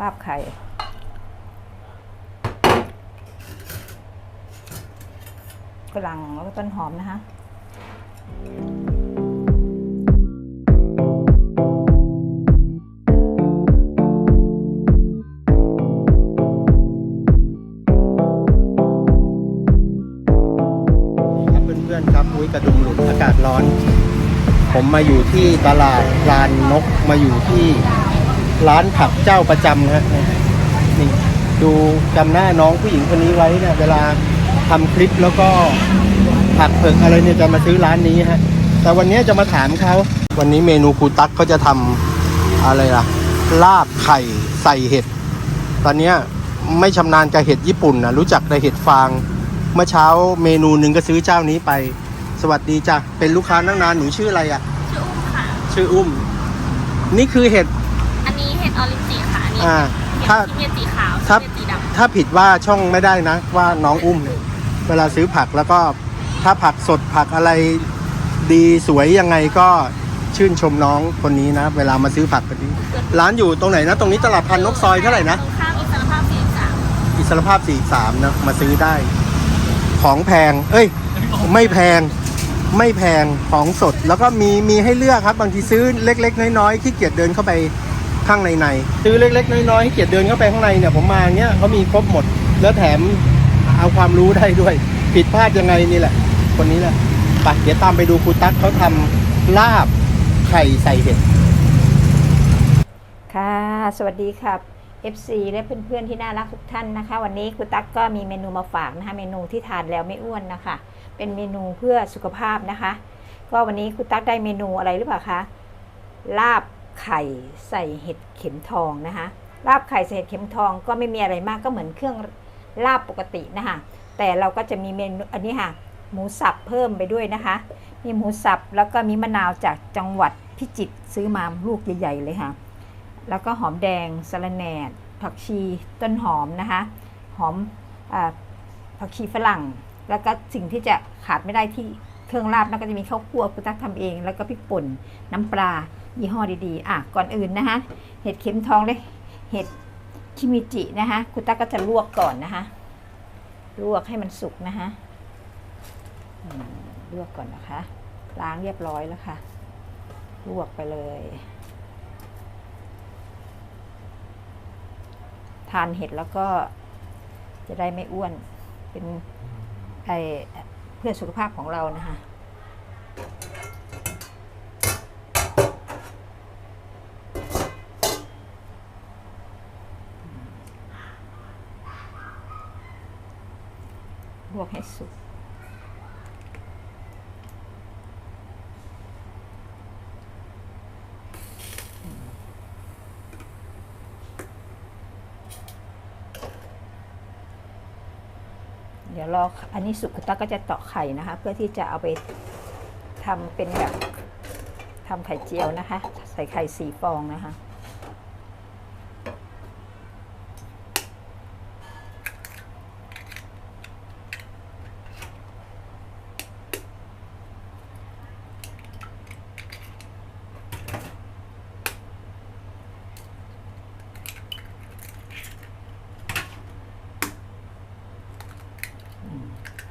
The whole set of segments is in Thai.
ลาบไข่กระหลังแล้วก็ต้นหอมนะคะครับเพื่อนๆครับอุ้ยกระดุมหลุดอากาศร้อน ผมมาอยู่ที่ตลาดลานนกมาอยู่ที่ ร้านผักเจ้าประจำนะฮะนี่ดูจำหน้าน้องผู้หญิงคนนี้ไว้เนี่ยเวลาทำคลิปแล้วก็ผักเผือกอะไรเนี่ยจะมาซื้อร้านนี้ฮะ แต่วันนี้จะมาถามเขา วันนี้เมนูครูตั๊กเขาจะทำอะไรล่ะ ลาบไข่ใส่เห็ด ตอนเนี้ยไม่ชำนาญกับเห็ดญี่ปุ่นนะรู้จักแต่เห็ดฟาง เมื่อเช้าเมนูหนึ่งก็ซื้อเจ้านี้ไป สวัสดีจ้ะ เป็นลูกค้านั่งนานหนูชื่ออะไรอะ่ะ ชื่ออุ้มค่ะ ชื่ออุ้ม นี่คือเห็ด อันนี้เห็ดออรินจิค่ะอันนี้อ่าเห็ดถ้า ที่เมียสีขาวครับที่เมียสีดำถ้าผิดว่าช่องไม่ได้นะ ว่าน้องอุ้มเนี่ยเวลาซื้อผักแล้วก็ถ้าผักสดผักอะไรดีสวยยังไงก็ชื่นชมน้องคนนี้นะ เวลามาซื้อผักแบบนี้ ร้านอยู่ตรงไหนนะ ตรงนี้ตลาดพันนกซอยเท่าไหร่นะ ตรงข้ามอิสรภาพสี่สามอิสรภาพ 43 นะ มาซื้อได้ ของแพง เอ้ย ไม่แพง ไม่แพง ของสด แล้วก็มี มีให้เลือกครับ บางทีซื้อเล็ก ๆ น้อย ๆ ขี้เกียจเดินเข้าไป ข้างในในซื้อเล็ก ๆ น้อยๆขี้เกียจเดินเข้าไปข้างในเนี่ยผมมาเนี้ยเขามีครบหมด แล้วแถมเอาความรู้ได้ด้วย ผิดพลาดยังไงนี่แหละ คนนี้แหละไปเดี๋ยวตามไปดูครูตั๊กเขาทำลาบไข่ใส่เห็ดค่ะ สวัสดีครับ FC และเพื่อนๆที่น่ารักทุกท่านนะคะ วันนี้คุณตั๊กก็มีเมนูมาฝากนะคะ เมนูที่ทานแล้วไม่อ้วนนะคะ เป็นเมนูเพื่อสุขภาพนะคะ ก็วันนี้คุณตั๊กได้เมนูอะไรหรือเปล่าคะลาบ ไข่ใส่เห็ดเข็มทองนะคะลาบไข่ใส่เห็ดเข็มทองก็ไม่มีอะไรมากก็เหมือนเครื่องลาบปกตินะคะแต่เราก็จะมีเมนูอันนี้ค่ะหมูสับเพิ่มไปด้วยนะคะ มีหมูสับแล้วก็มีมะนาวจากจังหวัดพิจิตรซื้อมาลูกใหญ่ๆเลยค่ะ แล้วก็หอมแดงสะระแหน่ผักชีต้นหอมนะคะหอมอผักชีฝรั่ง แล้วก็สิ่งที่จะขาดไม่ได้ที่เครื่องลาบนั่นก็จะมีข้าวคั่วคุณตักทำเอง แล้วก็พริกป่นน้ำปลา ยี่ห้อดีๆ อะ ก่อนอื่นนะคะ เห็ดเข็มทองเลยเห็ดชิมิจินะคะ คุณตักก็จะลวกก่อนนะคะ ลวกให้มันสุกนะคะอืมลวกก่อนนะคะ ล้างเรียบร้อยแล้วค่ะ ลวกไปเลย ทานเห็ดแล้วก็จะได้ไม่อ้วน เป็นไอเพื่อสุขภาพของเรานะคะ วกให้สุก เดี๋ยวรออันนี้สุกตักก็จะตาะไข่นะคะ เพื่อที่จะเอาไปทำเป็นแบบทำไข่เจียวนะคะ ใส่ไข่สี่ฟองนะคะ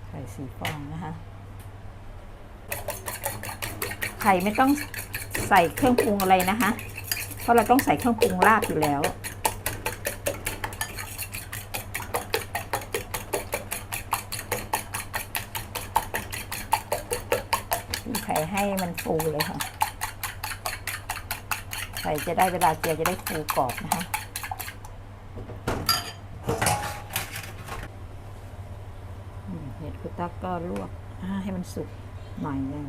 ไข่ สีฟองนะคะ ไข่ไม่ต้องใส่เครื่องปรุงอะไรนะคะ เพราะเราต้องใส่เครื่องปรุงลาบอยู่แล้วตีไข่ให้มันฟูเลยค่ะไข่จะได้เวลาเจียวจะได้ฟูกรอบนะคะ อืมเห็ดคุตั ก็ลวกให้มันสุกหน่อยนึง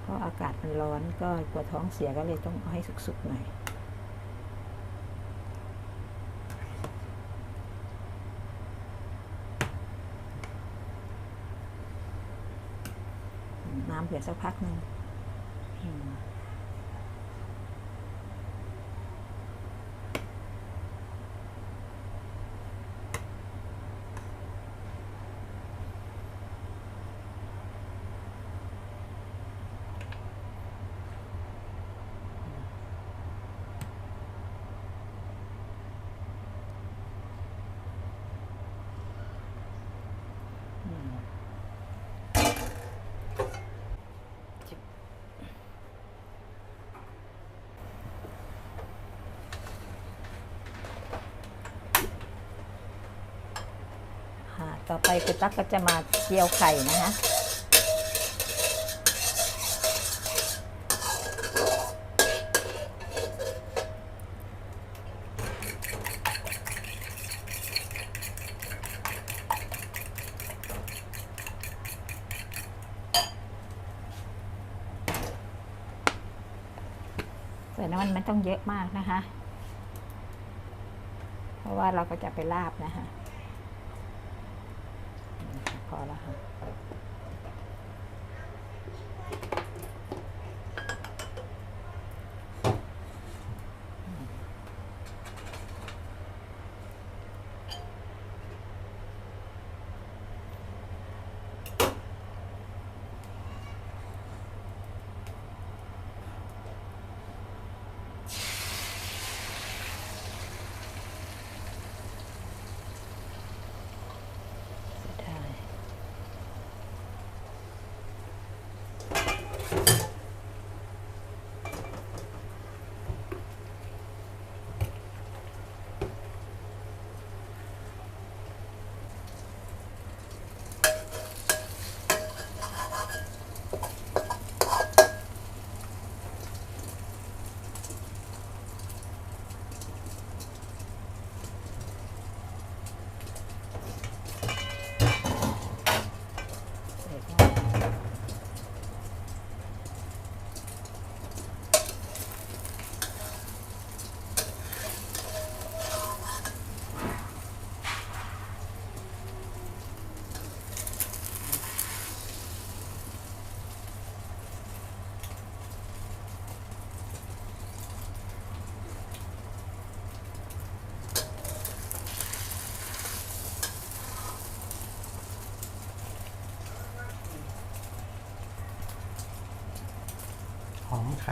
เพราะอากาศมันร้อนก็กลัวท้องเสียก็เลยต้องเอาให้สุกๆหน่อยน้ำเดือดสักพักหนึ่งอืม อไปคุณตั๊กก็จะมาเจียวไข่นะคะใส่น้ำมันไม่ต้องเยอะมากนะคะ เพราะว่าเราก็จะไปลาบนะคะ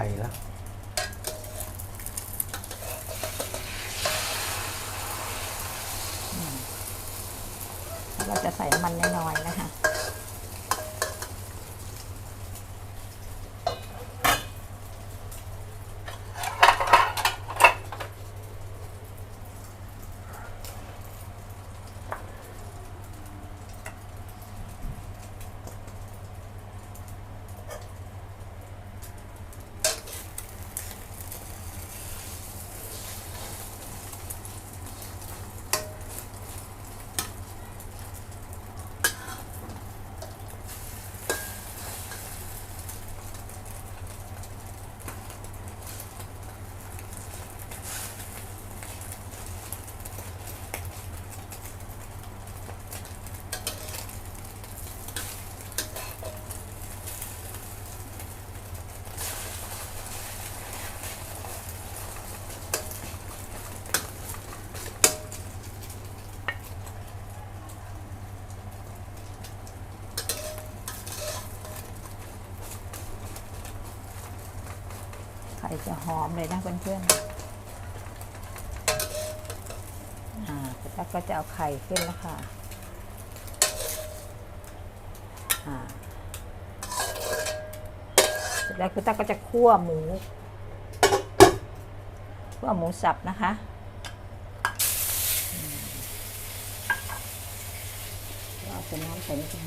ข่แล้วเราจะใส่น้ำมันน้อยๆนะคะ จะหอมเลยนะเพื่อนๆอ่าก็จะเอาไข่ขึ้นแล้วค่ะอ่าเสร็จแล้วคุณตั๊กก็จะคั่วหมูคั่วหมูสับนะคะเอาใส่น้ำใส่นิดนึง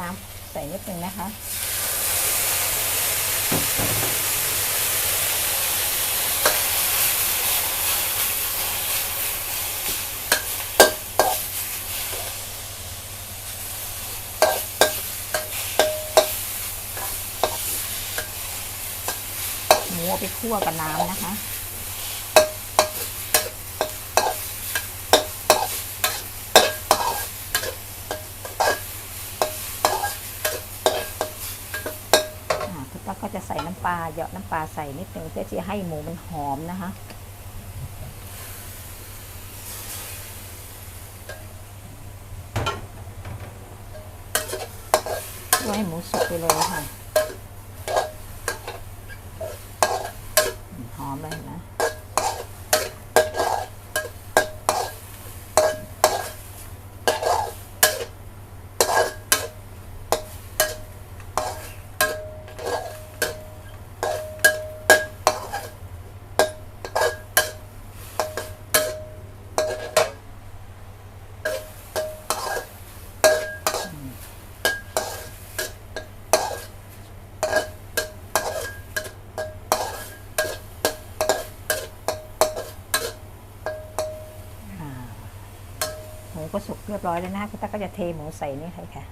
น้ำใส่นิดนึงนะคะ หมูเอาไป คั่วกับน้ำนะคะ คุณตั๊กก็จะใส่น้ำปลาเหยาะน้ำปลาใส่นิดนึงเพื่อที่ให้หมูมันหอมนะคะให้หมูสุกไปเลยค่ะ หอมเลยนะ อ ก็สุกเรียบร้อยแล้วนะคะคุณตาก็จะเทหมูใส่นี่เลยค่ะ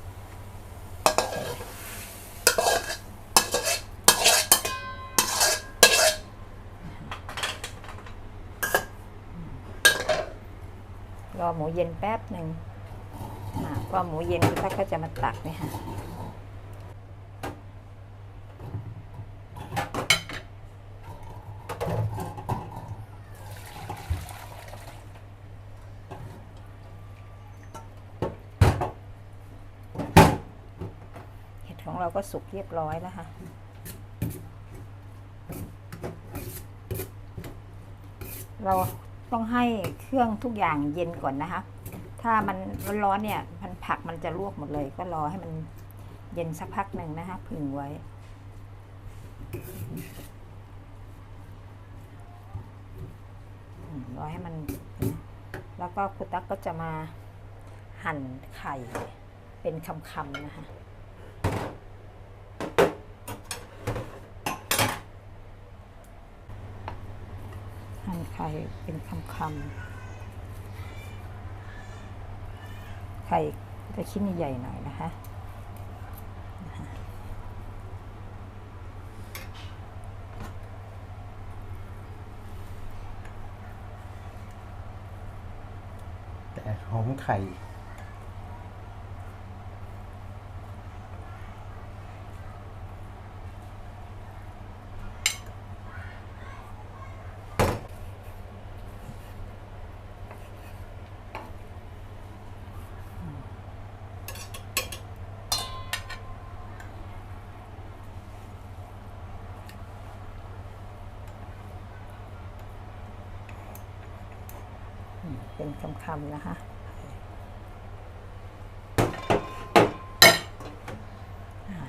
รอหมูเย็นแป๊บหนึ่งอ่าพอหมูเย็นคุณตาก็จะมาตักนี่ค่ะ เห็ดของเรา ก็สุกเรียบร้อยแล้วค่ะ เราต้องให้เครื่องทุกอย่างเย็นก่อนนะคะ ถ้ามันร้อนๆเนี่ย มันผักมันจะลวกหมดเลย ก็รอให้มันเย็นสักพักหนึ่งนะคะผึ่งไว้รอให้มัน แล้วก็คุณตั๊กก็จะมาหั่นไข่เป็นคำๆนะคะ หั่นไข่เป็นคำๆไข่จะชิ้นใหญ่หน่อยนะคะแต่หอมไข่ เป็นคำๆนะคะ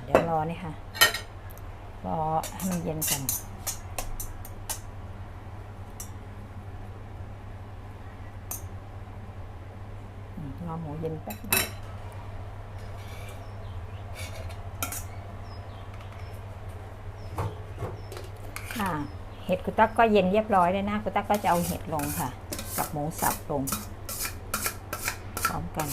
เดี๋ยวรอนี่ค่ะ รอให้มันเย็นก่อนรอหมูเย็นแป๊บนึงเห็ดกุตักก็เย็นเรียบร้อยเลยนะกุตักก็จะเอาเห็ดลงค่ะ หมูสับลงพร้อมกัน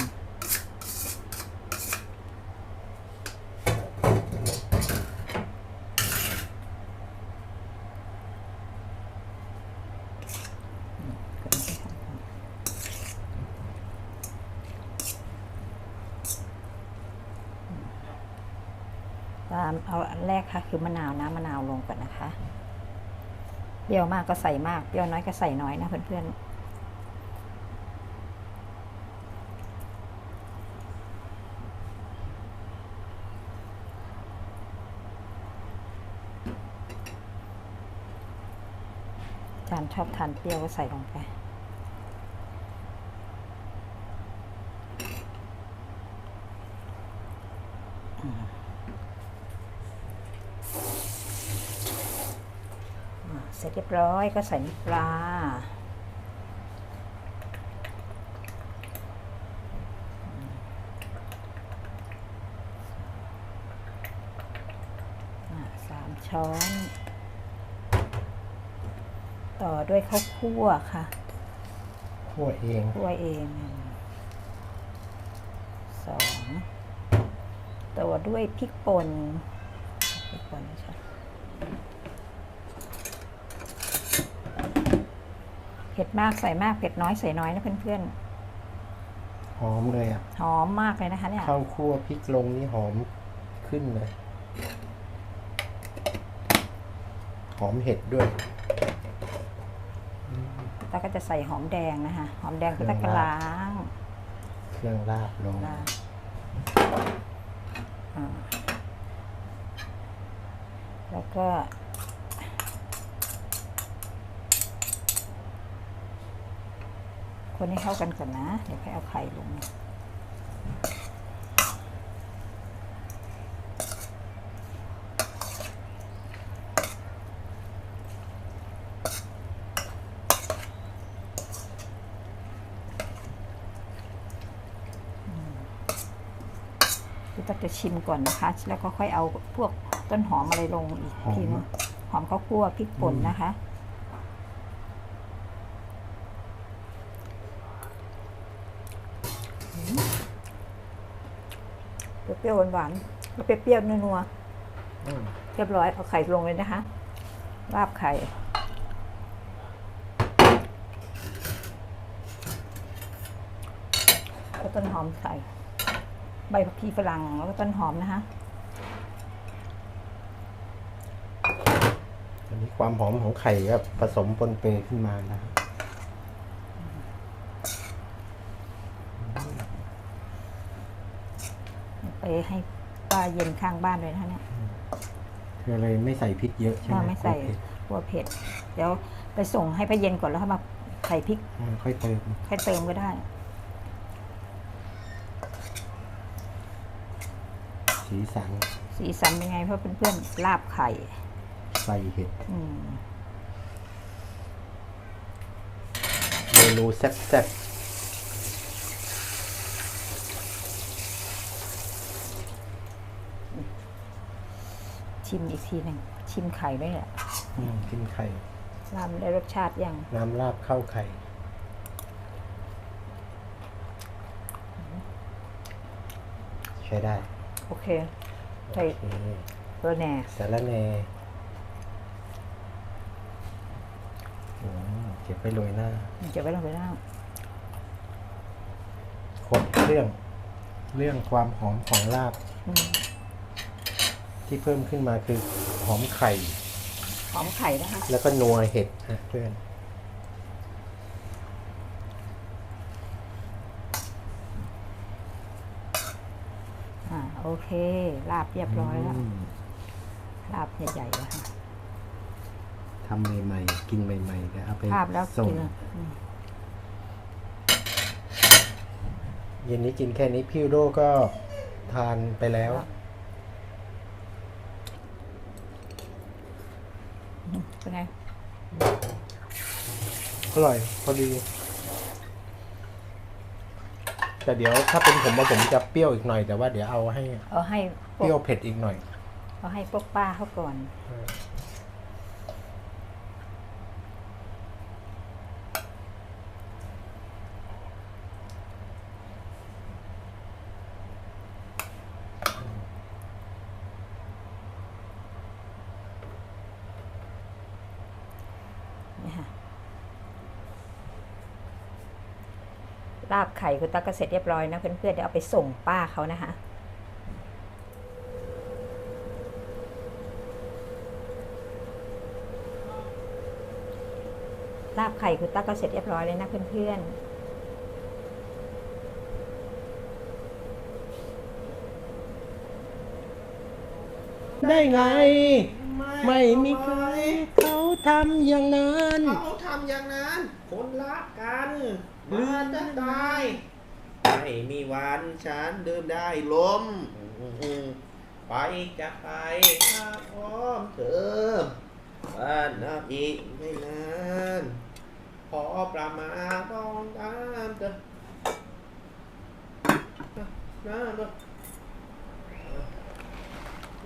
ตามเอาอันแรกค่ะคือมะนาวน้ำมะนาวลงก่อนนะคะเปรี้ยวมากก็ใส่มาก เปรี้ยวน้อยก็ใส่น้อยนะเพื่อนๆานชอบทานเปรี้ยวก็ใส่ลงไป เสร็จเรียบร้อยก็ใส่น้ำปลาอ่าสามช้อน ต่อด้วยข้าวคั่วค่ะคั่วเองคั่วเองหนึ่งสองต่อด้วยพริกป่นพริกป่นใช่เผ็ดมากใส่มากเผ็ดน้อยใส่น้อยนะเพื่อนหอมเลยอะๆหอมมากเลยนะคะเนี่ยข้าวคั่วพริกลงนี่หอมขึ้นเลยหอมเห็ดด้วยแล้ว ก็จะใส่หอมแดงนะคะ หอมแดงคือตะกล้างเครื่องลาบลงนะอ่าแล้วก็ คนให้เข้ากันก่อนนะ เดี๋ยวค่อยเอาไข่ลงนะ นก่อนนะคะ แล้วก็ค่อยเอาพวกต้นหอมอะไรลงอีกทีนึงหอมข้าวคั่วพริกป่นนะคะ เปรี้ยวหวานๆแล้วเปรี้ยวๆนัวๆเรียบร้อยเอาไข่ลงเลยนะคะ ราบไข่ ก็ต้นหอมใส่ ใบผักชีฝรั่งแล้วก็ต้นหอมนะคะอันนี้ความหอมของไข่ก็ผสมปนเปขึ้นมานะครับไปให้ป้าเย็นข้างบ้านเลยนะคะเนี่ยคืออะไรไม่ใส่พริกเยอะใช่ไหมป้าไม่ใส่กลัวเผ็ดกลัวเผ็ด เดี๋ยวไปส่งให้ป้าเย็นก่อนแล้วค่อยมาใส่พริกอ่าค่อยเติม ค่อยเติมก็ได้ สีสันสีสันเป็นไง เพราะเพื่อนๆลาบไข่ ใส่เห็ดอืมเมนูแซ่บชิมอีกทีหนึ่งชิมไข่ด้วยแหละๆอืมกินไข่ ลาบได้รสชาติยังน้ำราบข้าวไข่ ใช้ได้ โอเคใส่โอเคเบอร์แหน่สาระแหน่อืมเก็บไปโรยหน้าจะไว้ลงไปล่างครบเรื่องเรื่องความหอมของลาบอืมที่เพิ่มขึ้นมาคือหอมไข่ หอมไข่นะคะ แล้วก็นัวเห็ดนะเพื่อน อ่าโอ เค ลาบเรียบร้อยแล้ว มลาบใหญ่ๆแล้วค่ะ ทำใหม่ๆ กินใหม่ๆเดี๋ยวเอาไปภาพแล้วส่งกินอืมเย็นนี้กินแค่นี้พี่โดก็ทานไปแล้ว เป็นไง อร่อย พอดี แต่เดี๋ยวถ้าเป็นผมว่าผมจะเปรี้ยวอีกหน่อยแต่ว่าเดี๋ยวเอาให้เอาให้พเปวรี้ยวกเผ็ดอีกหน่อย เอาให้พวกป้าเขาก่อนนี่ค่ะ ลาบไข่คุณตั๊กก็เสร็จเรียบร้อยนะเพื่อนๆเดี๋ยวเอาไปส่งป้าเขานะคะลาบไข่คุณตั๊กก็เสร็จเรียบร้อยเลยนะเพื่อนๆได้ไง ไม่มีใครเขาทำอย่างนั้น เขาทำอย่างนั้น คนรักกัน เมาจะตาย ไม่มีวันฉันเดินได้ลมไปจะไปมาพร้อมเธอบ้านนับอีกไม่นานพอประมาณต้องตามเธอน้ำ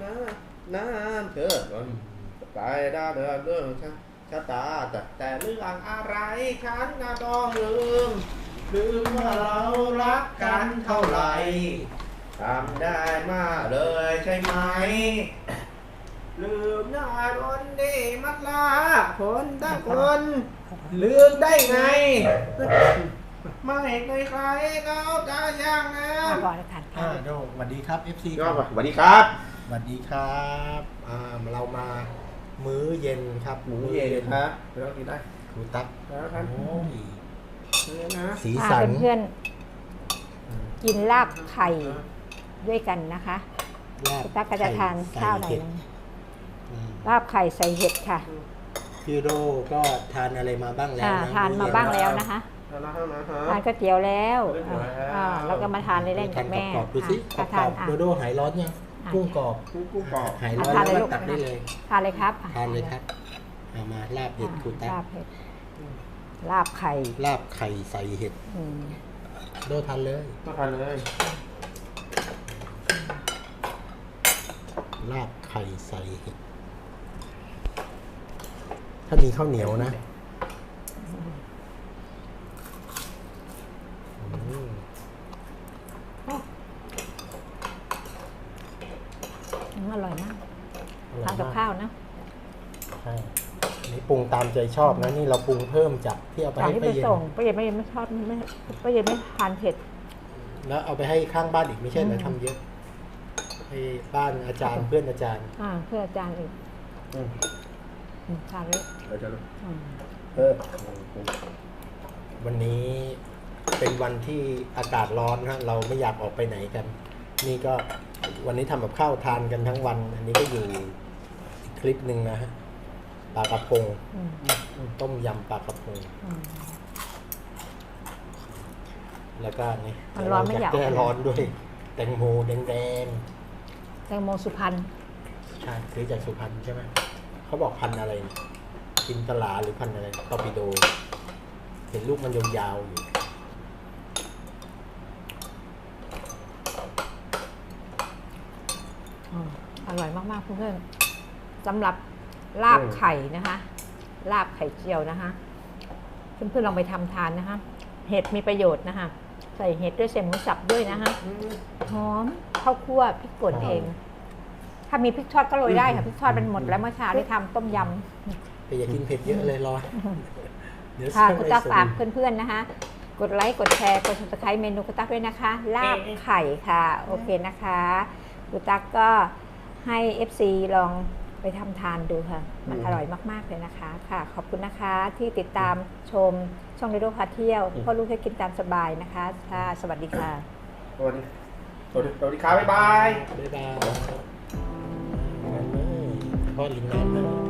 น้ำน้ำเธอไปได้เดินเรื่องชะ ชะตาแต่แต่เรื่องอะไรฉันน่ะต้องลืมลืมว่าเรารักกันเท่าไหร่ทำได้มาเลยใช่ไหม ลืมหน้าคนดีมันลาคนทั้งคน ลืมได้ไง ไม่เคยใครเขาจะอย่างนั้อ่านก่อนแล้วทานข้าอ่าวโดสวัสดีครับ FC ก็สวัสดีครับ สวัสดีครับอ่าเรามา มื้อเย็นครับหมูเย็นครับเรากินได้ครูตั๊กแล้วครับโอ้ยนี่นะสีอ่าสันเพื่อนๆกินลาบไข่ด้วยกันนะคะลาบคุณตั๊กก็จะทานใส่ข้าวไหนเห็ดนะอืมลาบไข่ใส่เห็ดค่ะพี่โดก็ทานอะไรมาบ้างแล้วอ่านะทานมาบ้างแล้วนะคะแล้วนะฮะนะฮะ ทานก๋วยเตี๋ยวแล้วก๋วยเตี๋ยวแล้วอ่าแล้วก็มาทานเล่นๆทากันบกแม่รอบๆดูสิกรอะอทานบอะ ๆโดโดหายร้อนยังอะ กุ้งกรอบกุ้งกุ้งกรอบหายร้อนทานแล้วเลยก็ลูกตักได้เลยทานเลยครับอะทานเลยครับเอามาลาบเห็ดอะครูตั๊กลาบเห็ดลาบไข่ ลาบไข่ใส่เห็ดอืมโดทานเลยมาทานเลย ลาบไข่ใส่เห็ด ถ้ามีข้าวเหนียวนะอืม ตามใจชอบนะนี่เราปรุงเพิ่มจากที่เอาไปจากให้ที่ไปป้าเย็นส่งป้าเย็นป้าเย็นไม่ชอบไม่ป้าเย็นไม่ทานเผ็ด แล้วเอาไปให้ข้างบ้านอีกไม่ใช่เหรออืม ทำเยอะให้บ้านอาจารย์เพื่อนอาจารย์อ่าเพื่ออาจารย์อีกอืมอืมทานเลยเดี๋ยวจะอืมเออวันนี้เป็นวันที่อากาศร้อนนะเราไม่อยากออกไปไหนกัน นี่ก็วันนี้ทำกับข้าวทานกันทั้งวัน อันนี้ก็อยู่อีกคลิปหนึ่งนะฮะ ปลากระพงอืมต้มยำปลากระพง อืม แล้วก็นี่มันร้อนไม่อยากแก้ร้อนด้วย แตงโมแดงแตงโมสุพรรณๆใช่ซื้อจากสุพรรณใช่ไหมเขาบอกพันธุ์อะไรนะกินตลาหรือพันธุ์อะไรตอร์ปิโด เห็นลูกมันยาวๆอยู่อืมอร่อยมากๆเพื่อนๆสำหรับ ลาบไข่นะคะ ลาบไข่เจียวนะคะ เพื่อนๆลองไปทำทานนะคะ เห็ดมีประโยชน์นะคะ ใส่เห็ดด้วยใส่หมูสับด้วยนะคะหอมข้าวคั่วพริกป่นเอง ถ้ามีพริกทอดก็โรยได้ค่ะพริกทอดมันหมดแล้วเมื่อเช้าที่ทำต้มยำแต่อย่ากินเผ็ดเยอะเลยร้อนเดี๋ยวค่ะเส้นคุณไม่ตั๊กสูฝากงเพื่อนๆนะคะ กดไลค์กดแชร์กด subscribe เมนูคุณตั๊กด้วยนะคะ ลาบไข่ค่ะ โอเคนะคะคุณตั๊กก็ให้ FC ลอง ไปทำทานดูค่ะ มันอร่อยมาก ๆ เลยนะคะค่ะ ขอบคุณนะคะที่ติดตามชมช่องเรโดพาเที่ยวพ่อลูกให้กินตามสบายนะคะค่ะสวัสดีค่ะสวัสดีสวัสดีสวัสดีครับบ๊ายบายบ๊ายบายพ่อลิงน้ำนะ